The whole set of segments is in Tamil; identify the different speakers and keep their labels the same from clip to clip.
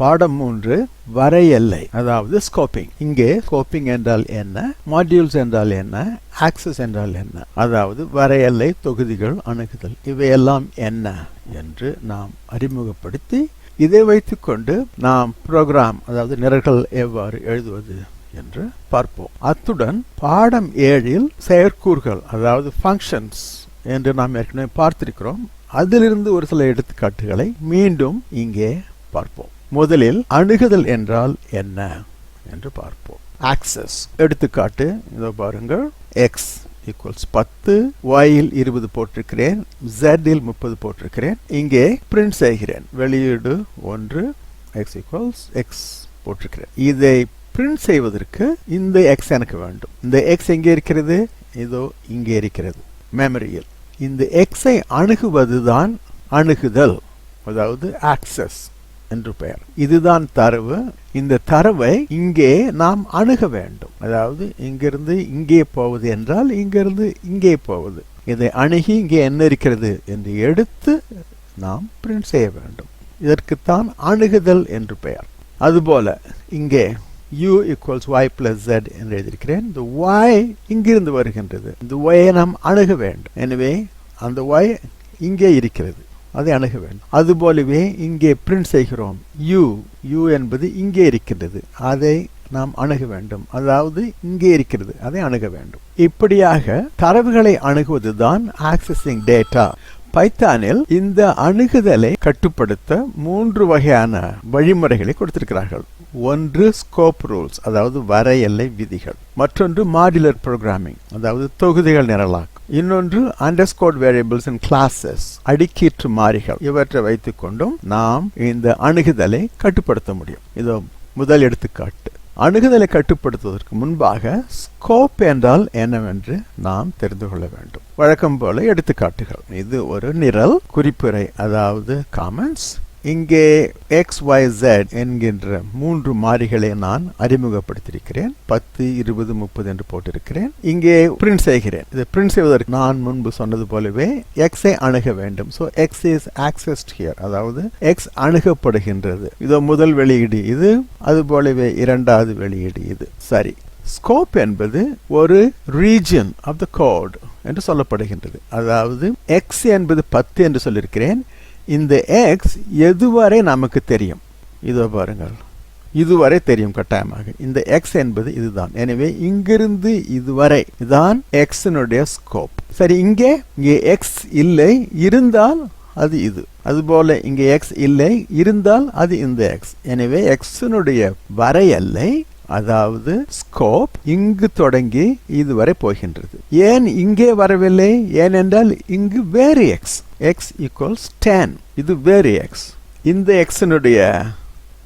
Speaker 1: பாடம் மூன்று வரையெல்லை அதாவது ஸ்கோப்பிங் இங்கே ஸ்கோப்பிங் என்றால் என்ன? மாடியூல்ஸ் என்றால் என்ன? ஆக்சஸ் என்றால் என்ன? அதாவது வரையெல்லை தொகுதிகள் அணுகுதல். இவையெல்லாம் என்ன என்று நாம் அறிமுகப்படுத்தி இதை வைத்துக்கொண்டு நாம் ப்ரோக்ராம் அதாவது நிரல்கள் எவ்வாறு எழுதுவது என்று பார்ப்போம். அத்துடன் பாடம் ஏழில் செயற்கூறுகள் அதாவது ஃபங்க்ஷன்ஸ் என்று நாம் ஏற்கனவே பார்த்திருக்கிறோம். அதிலிருந்து ஒரு சில எடுத்துக்காட்டுகளை மீண்டும் இங்கே பார்ப்போம். முதலில் அணுகுதல் என்றால் என்ன என்று பார்ப்போம். ஆக்சஸ் எடுத்துக்காட்டு இதோ பாருங்கள். எக்ஸ் ஈக்குவல்ஸ் பத்து ஒயில் இருபது போட்டிருக்கிறேன் ஜெட்டில் முப்பது போட்டிருக்கிறேன். இங்கே பிரிண்ட் செய்கிறேன். வெளியீடு ஒன்று எக்ஸ் ஈக்குவல்ஸ் எக்ஸ் போட்டிருக்கிறேன். இதை பிரிண்ட் செய்வதற்கு இந்த எக்ஸ் எனக்கு வேண்டும். இந்த எக்ஸ் எங்கே இருக்கிறது? இதோ இங்கே இருக்கிறது. மெமரியில் இந்த எக்ஸை அணுகுவதுதான் அணுகுதல் அதாவது ஆக்சஸ் என்று பெயர். இதுதான் தரவு. இந்த தரவை இங்கே நாம் அணுக வேண்டும். அதாவது இங்கிருந்து இங்கே போவது என்றால் இங்கிருந்து இங்கே போவது. இதை அணுகி இங்கே என்ன இருக்கிறது என்று எடுத்து நாம் பிரிண்ட் செய்ய வேண்டும். இதற்குத்தான் அணுகுதல் என்று பெயர். அதுபோல இங்கே u equals y plus z என்று எழுதியிருக்கிறேன். இந்த y இங்கிருந்து வருகின்றது. இந்த y நாம் அணுக வேண்டும். எனவே அந்த y இங்கே இருக்கிறது. அதை அணுக வேண்டும். அதுபோலவே இங்கே பிரிண்ட் செய்கிறோம். யூ யூ என்பது இங்கே இருக்கின்றது அதை நாம் அணுக வேண்டும். அதாவது இங்கே இருக்கிறது. அதை அணுக வேண்டும். இப்படியாக தரவுகளை அணுகுவதுதான் ஆக்சஸிங் டேட்டா பைத்தானில் இந்த அணுகுதலை கட்டுப்படுத்த மூன்று வகையான வழிமுறைகளை கொடுத்திருக்கிறார்கள். ஒன்று ஸ்கோப் ரூல்ஸ் அதாவது வரையெல்லை விதிகள். மற்றொன்று மாடுலர் ப்ரோக்ராமிங் அதாவது தொகுதிகள் நிரலாக்கம் இன்னொன்று அண்டர்ஸ்கோட் வேரியபிள்ஸ் இன் கிளாஸஸ் அடிக்கீற்று மாறிகள். இவற்றை வைத்துக்கொண்டும் நாம் இந்த அணுகுதலை கட்டுப்படுத்த முடியும். இதோ முதல் எடுத்துக்காட்டு. அணுகுதலை கட்டுப்படுத்துவதற்கு முன்பாக ஸ்கோப் என்றால் என்னவென்று நாம் தெரிந்து கொள்ள வேண்டும். வழக்கம் போல எடுத்துக்காட்டுகள். இது ஒரு நிரல் குறிப்புரை அதாவது காமெண்ட்ஸ் இங்கே எக்ஸ் ஒய் ஜெட் என்கின்ற மூன்று மாறிகளை நான் அறிமுகப்படுத்தியிருக்கிறேன். பத்து இருபது முப்பது என்று போட்டிருக்கிறேன். இங்கே பிரிண்ட் செய்கிறேன். இதை பிரிண்ட் செய்வதற்கு நான் முன்பு சொன்னது போலவே எக்ஸை அணுக வேண்டும். So x is accessed here அதாவது எக்ஸ் அணுகப்படுகின்றது. இதோ முதல் வெளியீடு இது அது போலவே இரண்டாவது வெளியீடு இது. சரி. ஸ்கோப் என்பது ஒரு ரீஜன் ஆஃப் த கோட் என்று சொல்லப்படுகின்றது. அதாவது எக்ஸ் என்பது பத்து என்று சொல்லியிருக்கிறேன். இந்த எக்ஸ் எதுவரை நமக்கு தெரியும்? இதோ பாருங்கள். இதுவரை தெரியும் கட்டாயமாக. இந்த எக்ஸ் என்பது இதுதான். எனவே இங்கிருந்து இதுவரை இதுதான் எக்ஸினுடைய ஸ்கோப் சரி இங்கே இங்கே எக்ஸ் இல்லை இருந்தால் அது இது. அதுபோல இங்கே எக்ஸ் இல்லை இருந்தால் அது இந்த எக்ஸ் எனவே எக்ஸினுடைய வரையல்லை அதாவது ஸ்கோப் இங்கு தொடங்கி இதுவரை போகின்றது. ஏன் இங்கே வரவில்லை? ஏனென்றால் இங்கு வேறு எக்ஸ் எக்ஸ் ஈக்குவல்ஸ் டென் இது வேறு எக்ஸ் இந்த எக்ஸினுடைய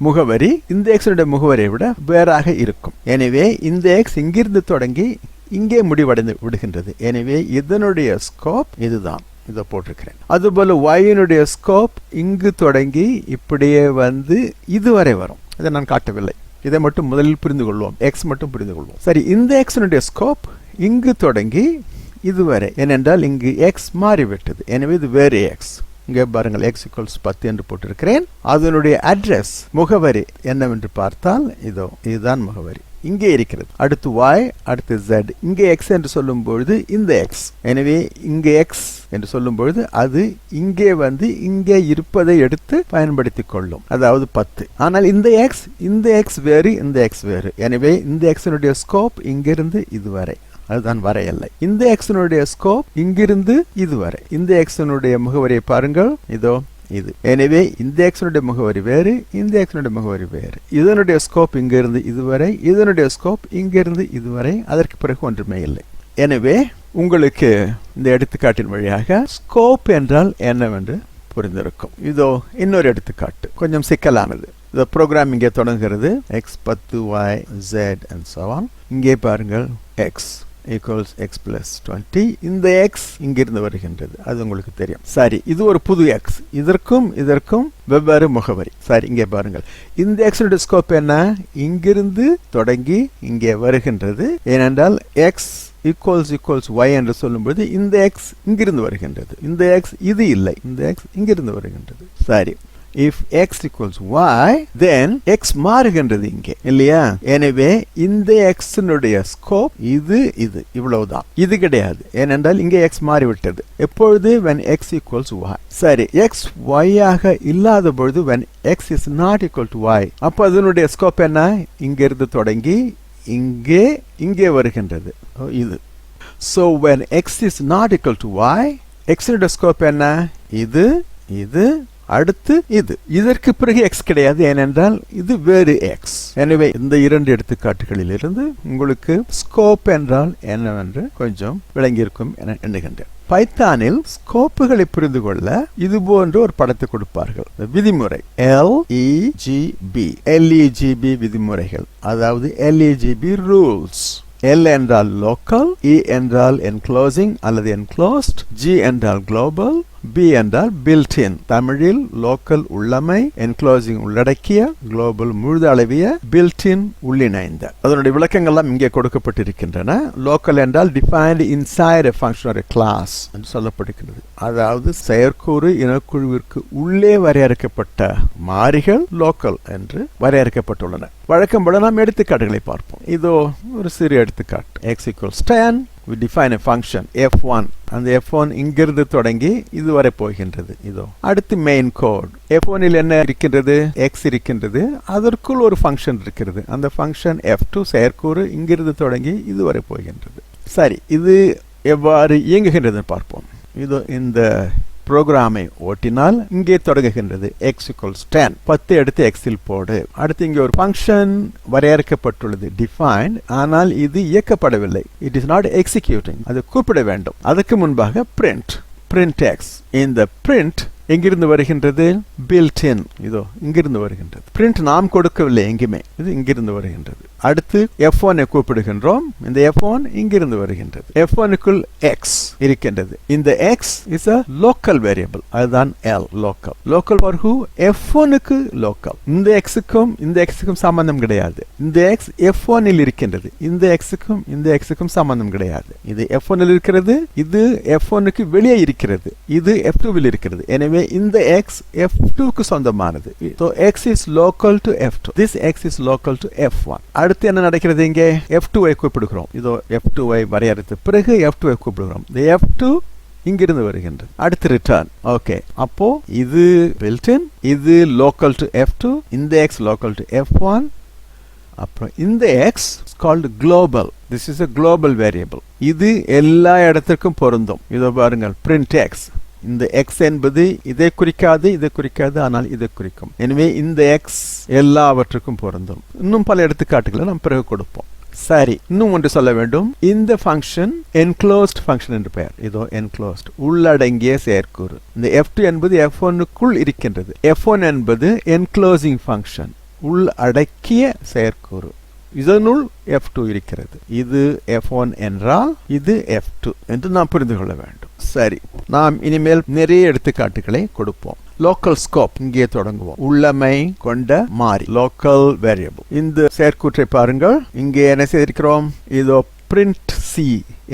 Speaker 1: முகவரி இந்த எக்ஸினுடைய முகவரியை விட வேறாக இருக்கும். எனவே இந்த எக்ஸ் இங்கிருந்து தொடங்கி இங்கே முடிவடைந்து விடுகின்றது. எனவே இதனுடைய ஸ்கோப் இதுதான். இதை போட்டிருக்கிறேன். அதுபோல ஒயினுடைய ஸ்கோப் இங்கு தொடங்கி இப்படியே வந்து இதுவரை வரும். இதை நான் காட்டவில்லை. இதை மட்டும் முதலில் புரிந்து கொள்வோம் எக்ஸ் மட்டும் புரிந்து கொள்வோம் சரி இந்த எக்ஸினுடைய ஸ்கோப் இங்கு தொடங்கி இதுவரை. ஏனென்றால் இங்கு எக்ஸ் மாறிவிட்டது. எனவே இது வேறு எக்ஸ் இங்கே பாருங்கள் எக்ஸ் இக்குவல்ஸ் பத்து என்று போட்டிருக்கிறேன். அதனுடைய அட்ரஸ் முகவரி என்னவென்று பார்த்தால் இதோ இதுதான் முகவரி. இங்கே இருக்கிறது. அடுத்து வாய் அடுத்து ஜெட் இங்கே எக்ஸ் என்று சொல்லும் பொழுது இந்த எக்ஸ் எனவே இங்கே எக்ஸ் என்று சொல்லும் பொழுது அது இங்கே வந்து இங்கே இருப்பதை எடுத்து பயன்படுத்தி கொள்ளும். அதாவது பத்து. ஆனால் இந்த எக்ஸ் இந்த எக்ஸ் வேறு இந்த எக்ஸ் வேறு. எனவே இந்த எக்ஸினுடைய ஸ்கோப் இங்கிருந்து இதுவரை. அதுதான் வரையல்லை இந்த எக்ஸனுடைய ஸ்கோப் இங்கிருந்து இதுவரை இந்த எக்ஸனுடைய முகவரியை பாருங்கள். இதோ இது. எனவே இந்த எக்ஸனுடைய முகவரி வேறு இந்த எக்ஸனுடைய முகவரி வேறு. இதனுடைய ஸ்கோப் இங்கிருந்து இதுவரை இதனுடைய ஸ்கோப் இங்கிருந்து இதுவரை அதற்கு பிறகு ஒன்றுமே இல்லை. எனவே உங்களுக்கு இந்த எடுத்துக்காட்டின் வழியாக ஸ்கோப் என்றால் என்னவென்று புரிந்திருக்கும். இதோ இன்னொரு எடுத்துக்காட்டு. கொஞ்சம் சிக்கலானது. இந்த ப்ரோக்ராம் இங்கே தொடங்குகிறது. எக்ஸ் பத்து ஒய் ஜெட் அண்ட் சவான் இங்கே பாருங்கள். X equals x plus twenty இந்த எக்ஸ் இங்கிருந்து வருகின்றது. அது உங்களுக்கு தெரியும். சரி இது ஒரு புது எக்ஸ் இதற்கும் இதற்கும் வெவ்வேறு முகவரி. சரி இங்கே பாருங்கள். இந்த எக்ஸோட ஸ்கோப் என்ன? இங்கிருந்து தொடங்கி இங்கே வருகின்றது. ஏனென்றால் எக்ஸ் ஈக்குவல்ஸ் ஈக்குவல்ஸ் ஒய் என்று சொல்லும்போது இந்த எக்ஸ் இங்கிருந்து வருகின்றது. இந்த எக்ஸ் இது இல்லை. இந்த எக்ஸ் இங்கிருந்து வருகின்றது. சரி. If x equals y then x மாறுகின்றது இங்கே. இல்லையா? எனவே இந்த எக்ஸினுடைய ஸ்கோப் இது இது. இவ்வளவுதான். இது கிடையாது. ஏனென்றால் இங்கே எக்ஸ் மாறிவிட்டது. எப்பொழுது? வென் எக்ஸ் ஈக்குவல்ஸ் ஒய் சரி. எக்ஸ் ஒய் ஆக இல்லாத பொழுது when x is not equal to y அப்போ அதனுடைய ஸ்கோப் என்ன? இங்கிருந்து தொடங்கி இங்கே இங்கே வருகின்றது. இது. So when x is not equal to y எக்ஸினுடைய scope என்ன? இது இது அடுத்து இது. இதற்கு பிறகு எக்ஸ் கிடையாது ஏனென்றால் இது வேறு எக்ஸ் எனவே இந்த இரண்டு எடுத்துக்காட்டுகளில் இருந்து உங்களுக்கு ஸ்கோப் என்றால் என்னவென்று கொஞ்சம் விளங்கியிருக்கும் என எண்ணுகின்றேன். பைத்தானில் ஸ்கோப்புகளை புரிந்து கொள்ள இது போன்ற ஒரு படத்தை கொடுப்பார்கள். இந்த விதிமுறை. எல் இஜிபி எல்இஜிபி விதிமுறைகள். அதாவது எல்இஜிபி ரூல்ஸ் எல் என்றால் லோக்கல் இ e என்றால் என்க்ளோசிங் அல்லது என்க்ளோஸ்ட் ஜி என்றால் குளோபல் பி என்றால் பில்டின் தமிழில் லோக்கல் உள்ளமை என்க்ளோசிங் உள்ளடக்கிய குளோபல் முழுதளவிய அளவிய பில்டின் உள்ளிணைந்த. அதனுடைய விளக்கங்கள்லாம் இங்கே கொடுக்கப்பட்டிருக்கின்றன. லோக்கல் என்றால் defined inside a function class என்று சொல்லப்படுகின்றது. அதாவது செயற்கூறு இனக்குழுவிற்கு உள்ளே வரையறுக்கப்பட்ட மாறிகள் லோக்கல் என்று வரையறுக்கப்பட்டுள்ளன. வழக்கம் போல நாம் எடுத்துக்காட்டுகளை பார்ப்போம். இதோ ஒரு சிறு எடுத்துக்காட்டு. எக்ஸிகோல் ஸ்டேன் we define a function f1 அந்த f1 இங்கிருந்து தொடங்கி இதுவரை போகின்றது. இதோ அடுத்து மெயின் கோட் f1 இல் என்ன இருக்கின்றது? X இருக்கின்றது. அதற்குள் ஒரு ஃபங்க்ஷன் இருக்கிறது. அந்த ஃபங்க்ஷன் f2 செயற்கூறு இங்கிருந்து தொடங்கி இதுவரை போகின்றது. சரி இது எவ்வாறு இயங்குகின்றது பார்ப்போம். இதோ இந்த ப்ரோக்ராமை ஓட்டினால் இங்கே தொடங்குகின்றது. எக்ஸ் equals 10 பத்து எடுத்து எக்ஸில் போடு. அடுத்து இங்கே ஒரு ஃபங்க்ஷன் வரையறுக்கப்பட்டுள்ளது. டிஃபைன் ஆனால் இது இயக்கப்படவில்லை. இட் இஸ் நாட் எக்ஸிக்யூட்டிங் அது கூப்பிட வேண்டும். அதற்கு முன்பாக பிரிண்ட் பிரிண்ட் எக்ஸ் இந்த பிரிண்ட் எங்கிருந்து வருகின்றது? பில்ட் இன் இதோ இங்கிருந்து வருகின்றது. பிரிண்ட் நாம் கொடுக்கவில்லை எங்குமே. இது இங்கிருந்து வருகின்றது. அடுத்து எஃப் ஒன்னை கூப்பிடுகின்றோம். இந்த எஃப் ஒன் இங்கிருந்து வருகின்றது. எஃப் ஒனுக்குள் எக்ஸ் இருக்கின்றது. இந்த x is a local variable அதுதான் L local local for who f ஒனுக்கு லோக்கல் இந்த எக்ஸுக்கும் இந்த எக்ஸுக்கும் சம்பந்தம் கிடையாது. இந்த எக்ஸ் எஃப் ஒனில் இருக்கின்றது. இந்த எக்ஸுக்கும் இந்த எக்ஸுக்கும் சம்பந்தம் கிடையாது. இது எஃப் ஒனில் இருக்கிறது. இது எஃப் ஒனுக்கு வெளியே இருக்கிறது. இது எஃப் டூவில் இருக்கிறது. எனவே இந்த எக்ஸ் எஃப் டூக்கு சொந்தமானது. X is local to f two this x is local to f one அடுத்து என்ன நடக்கிறது இங்கே? எஃப் டூவை கூப்பிடுகிறோம். இதோ எஃப் டூவை வரையறுத்து பிறகு எஃப் டூவை கூப்பிடுகிறோம். இந்த F2 இங்கிருந்து வருகின்றது. அடுத்து ரிட்டர்ன் ஓகே அப்போ இது பில்டின் இது லோக்கல் டு எஃப் டூ இந்த x local to f one அப்புறம் இந்த x called global this is a global variable இது எல்லா இடத்திற்கும் பொருந்தும். இதோ பாருங்கள் பிரிண்ட் எக்ஸ் இந்த எக்ஸ் என்பது இதை குறிக்காது இதை குறிக்காது ஆனால் இதை குறிக்கும். எனவே இந்த எக்ஸ் எல்லாவற்றுக்கும் பொருந்தும். இன்னும் பல எடுத்துக்காட்டுகளை நாம் பிறகு கொடுப்போம். சரி இன்னும் ஒன்று சொல்ல வேண்டும். இந்த ஃபங்க்ஷன் என்க்ளோஸ்ட் ஃபங்க்ஷன் என்று பெயர். இதோ என்க்ளோஸ்ட் உள்ளடங்கிய செயற்கூறு இந்த எஃப் டூ என்பது எஃப் ஒன்னுக்குள் இருக்கின்றது. எஃப் ஒன் என்பது என்க்ளோசிங் ஃபங்க்ஷன் உள் அடக்கிய செயற்கூறு இதனுள் எஃப் டூ இருக்கிறது. இது எஃப் ஒன் என்றால் இது F2 என்று நாம் புரிந்து கொள்ள வேண்டும். சரி நாம் இனிமேல் நிறைய எடுத்துக்காட்டுகளை கொடுப்போம். லோக்கல் ஸ்கோப் இங்கே தொடங்குவோம். உள்ளமை கொண்ட மாறி லோக்கல் வேரியபிள் இந்த செயற்கூற்றை பாருங்கள். இங்கே என்ன செய்திருக்கிறோம்? இதோ பிரிண்ட் சி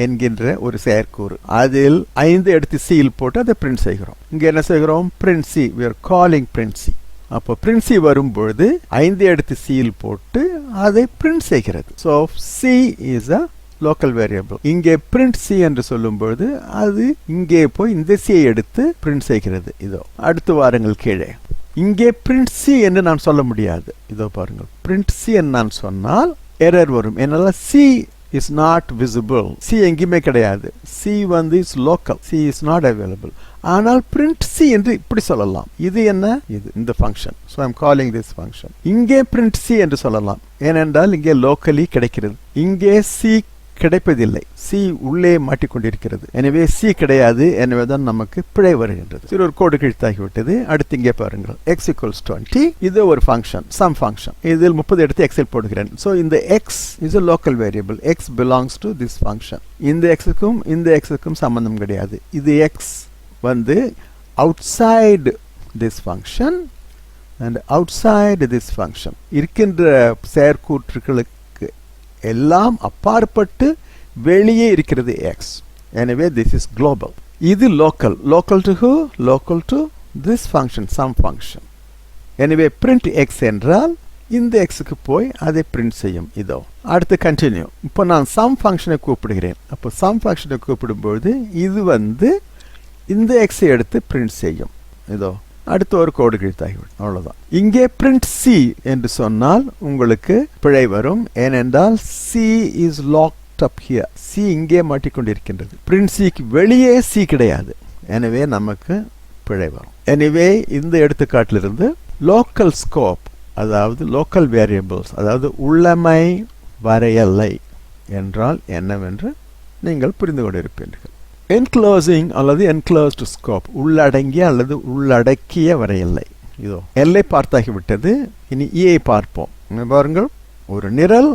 Speaker 1: என்கின்ற ஒரு செயற்கூறு. அதில் ஐந்து எடுத்து சீல் போட்டு அதை பிரிண்ட் செய்கிறோம். இங்கே என்ன செய்கிறோம்? Print c v r calling print c அப்போ பிரின்சி வரும்பொழுது ஐந்து எடுத்து சீல் போட்டு அதை பிரிண்ட் செய்கிறது. So c is a local variable இங்கே பிரிண்ட் சி என்று சொல்லும்பொழுது அது இங்கே போய் இந்த சியை எடுத்து பிரிண்ட் செய்கிறது. இதோ அடுத்து வாருங்கள் கீழே. இங்கே பிரிண்ட் சி என்று நான் சொல்ல முடியாது. இதோ பாருங்கள். பிரிண்ட் சி என்று நான் சொன்னால் எரர் வரும். என்னால் c is not visible c எங்கேயுமே கிடையாது. சி வந்து is local c is not available ஆனால் பிரிண்ட் சி என்று இப்படி சொல்லலாம். இது என்ன? இது இந்த function so I'm calling this function இங்கே பிரிண்ட் சி என்று சொல்லலாம். ஏனென்றால் இங்கே லோக்கலி கிடைக்கிறது. இங்கே சி கிடைப்பதில்லை. சி உள்ளே மாட்டிக்கொண்டிருக்கிறது. எனவே சி கிடையாது எனவே தான் நமக்கு பிழை வருகின்றது. சரி ஒரு கோடு கிழித்தாகிவிட்டது. அடுத்து இங்கே பாருங்கள். எக்ஸ் ஈக்குவல்ஸ் டுவெண்ட்டி இது ஒரு ஃபங்க்ஷன் சம் ஃபங்க்ஷன் இதில் முப்பது எடுத்து எக்ஸில் போடுகிறேன். ஸோ இந்த x is a local variable x belongs to this function இந்த எக்ஸுக்கும் இந்த எக்ஸுக்கும் சம்பந்தம் கிடையாது. இது எக்ஸ் வந்து outside this function and outside this function இருக்கின்ற செயற்கூற்றுகளுக்கு எல்லாம் அப்பாற்பட்டு வெளியே இருக்கிறது எக்ஸ் எனவே திஸ் இஸ் குளோபல் இது local local to who local to this function some function எனவே பிரிண்ட் எக்ஸ் என்றால் இந்த எக்ஸுக்கு போய் அதை பிரிண்ட் செய்யும். இதோ அடுத்து கண்டினியூ இப்போ நான் சம் ஃபங்க்ஷனை கூப்பிடுகிறேன். அப்போ சம் ஃபங்க்ஷனை கூப்பிடும்போது இது வந்து இந்த எக்ஸை எடுத்து பிரிண்ட் செய்யும். இதோ அடுத்து ஒரு கோடு கிழித்தாகிவிடும். அவ்வளோதான் இங்கே பிரிண்ட் சி என்று சொன்னால் உங்களுக்கு பிழை வரும். ஏனென்றால் c is locked up here c இங்கே மாட்டிக்கொண்டிருக்கின்றது. பிரிண்ட் சிக்கு வெளியே சி கிடையாது. எனவே நமக்கு பிழை வரும். எனவே இந்த எடுத்துக்காட்டிலிருந்து லோக்கல் ஸ்கோப் அதாவது லோக்கல் வேரியபிள்ஸ் அதாவது உள்ளமை வரையலை என்றால் என்னவென்று நீங்கள் புரிந்து கொண்டிருப்பீர்கள். என்க்ளோசிங் அல்லது என்க்ளோஸ்டு ஸ்கோப் உள்ளடங்கிய அல்லது உள்ளடக்கிய வரையல்லை இதோ எல்லை பார்த்தாகிவிட்டது. இனி e இயை பார்ப்போம். பாருங்கள். ஒரு நிரல்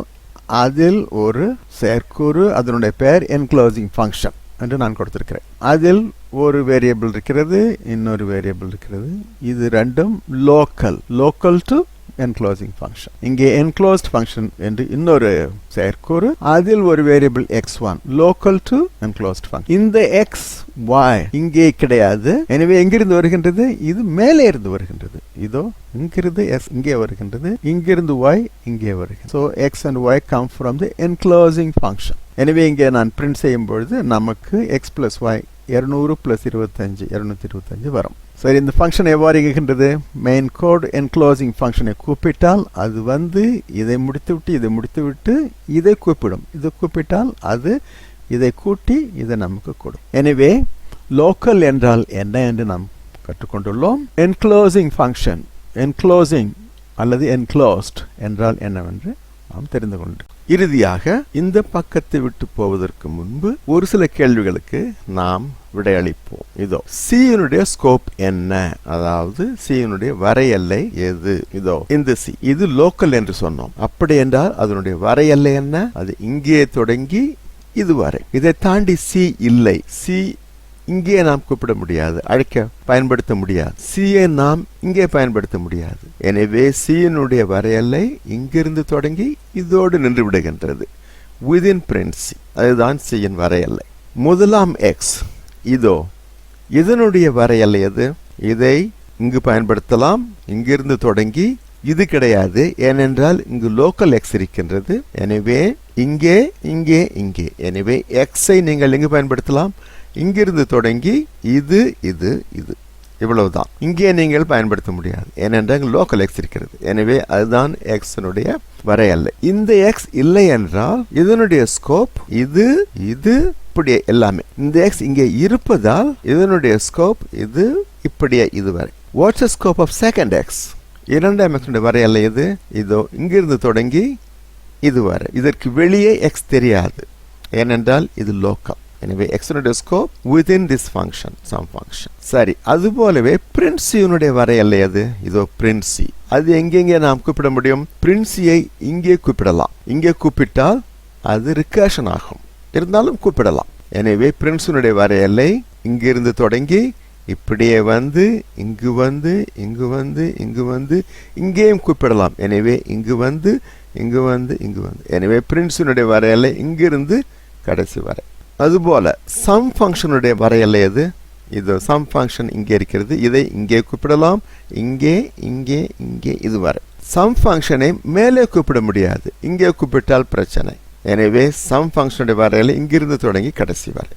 Speaker 1: அதில் ஒரு செயற்கூறு அதனுடைய பெயர் என்க்ளோசிங் ஃபங்க்ஷன் என்று நான் கொடுத்திருக்கிறேன். அதில் ஒரு வேரியபிள் இருக்கிறது இன்னொரு வேரியபிள் இருக்கிறது. இது ரெண்டும் local local to enclosing function இங்கே என்க்ளோஸ்ட் ஃபங்க்ஷன் என்று இன்னொரு செயற்கூறு. அதில் ஒரு variable x one local to enclosed function இந்த எக்ஸ் வாய் இங்கே கிடையாது. எனவே எங்கிருந்து வருகின்றது? இது மேலே இருந்து வருகின்றது. இதோ இங்கிருந்து எஸ் இங்கே வருகின்றது. இங்கிருந்து ஒய் இங்கே வருகிறது so x and y come from the enclosing function எனவே இங்கே நான் பிரிண்ட் செய்யும் பொழுது நமக்கு எக்ஸ் பிளஸ் ஒய் இரநூறு பிளஸ் இருபத்தஞ்சு இரநூத்தி இருபத்தஞ்சு வரும். சரி இந்த ஃபங்க்ஷன் எவ்வாறு இயங்குகின்றது? மெயின் கோட் என்க்ளோசிங் ஃபங்க்ஷனை கூப்பிட்டால் அது வந்து இதை முடித்துவிட்டு இதை முடித்துவிட்டு இதை கூப்பிடும். இதை கூப்பிட்டால் அது இதை கூட்டி இதை நமக்கு கொடுக்கும் எனவே லோக்கல் என்றால் என்ன என்று நாம் கற்றுக்கொண்டுள்ளோம். என்க்ளோசிங் ஃபங்க்ஷன் என்க்ளோசிங் அல்லது என்க்ளோஸ்ட் என்றால் என்னவென்று நாம் தெரிந்து கொண்டு இறுதியாக இந்த பக்கத்தை விட்டு போவதற்கு முன்பு ஒரு சில கேள்விகளுக்கு நாம் விடையளிப்போம். இதோ சியினுடைய ஸ்கோப் என்ன? அதாவது சியினுடைய வரையல்லை எது? இதோ இந்த சி இது லோக்கல் என்று சொன்னோம். அப்படி என்றால் அதனுடைய வரையல்லை என்ன? அது இங்கே தொடங்கி இதுவரை. இதை தாண்டி சி இல்லை. சி இங்கே நாம் கூப்பிட முடியாது அழைக்க பயன்படுத்த முடியாது. சியை நாம் இங்கே பயன்படுத்த முடியாது. எனவே சியினுடைய வரையலை இங்கிருந்து தொடங்கி இதோடு நின்று விடுகின்றது. விதின் பிரின்சி அதுதான் சியின் வரையல்லை முதலாம் எக்ஸ் இதோ இதனுடைய வரையல்லை எது? இதை இங்கு பயன்படுத்தலாம் இங்கிருந்து தொடங்கி இது கிடையாது ஏனென்றால் இங்கு லோக்கல் எக்ஸ் இருக்கின்றது. எனவே இங்கே இங்கே இங்கே. எனவே எக்ஸை நீங்கள் எங்கு பயன்படுத்தலாம்? இங்கிருந்து தொடங்கி இது இது இது. இவ்வளவுதான். இங்கே நீங்கள் பயன்படுத்த முடியாது. ஏனென்றால் லோக்கல் எக்ஸ் இருக்கிறது. எனவே அதுதான் எக்ஸனுடைய வரையல்ல இந்த எக்ஸ் இல்லை என்றால் இதனுடைய ஸ்கோப் இது இது இப்படியே எல்லாமே. இந்த எக்ஸ் இங்கே இருப்பதால் இதனுடைய ஸ்கோப் இது இப்படியே இது வரை. What's scope of second x இரண்டாம் எக்ஸுடைய வரையல்ல எது இதோ. இங்கிருந்து தொடங்கி இது வரை. இதற்கு வெளியே எக்ஸ் தெரியாது. ஏனென்றால் இது லோக்கல் எனவே எக்ஸனுடைய scope within this function some function சரி அது போலவே பிரின்சியினுடைய வரையல்ல அது இதோ பிரின்சி அது எங்கெங்கே நாம் கூப்பிட முடியும்? பிரின்சியை இங்கே கூப்பிடலாம். இங்கே கூப்பிட்டால் அது ரிகர்ஷன் ஆகும். இருந்தாலும் கூப்பிடலாம். எனவே பிரின்சினுடைய வரையல்லை இங்கிருந்து தொடங்கி இப்படியே வந்து இங்கு வந்து இங்கு வந்து இங்கு வந்து இங்கேயும் கூப்பிடலாம். எனவே இங்கு வந்து இங்கு வந்து இங்கு வந்து. எனவே பிரின்சினுடைய வரையலை இங்கிருந்து கடைசி வரை. அதுபோல் சம் ஃபங்க்ஷனுடைய வரையல்லை எது? இது சம் ஃபங்க்ஷன் இங்கே இருக்கிறது இதை இங்கே கூப்பிடலாம் இங்கே இங்கே இங்கே இது வரை சம் ஃபங்க்ஷனை மேலே கூப்பிட முடியாது இங்கே கூப்பிட்டால் பிரச்சனை. எனவே சம் ஃபங்க்ஷனுடைய வரையில் இங்கிருந்து தொடங்கி கடைசி வரை.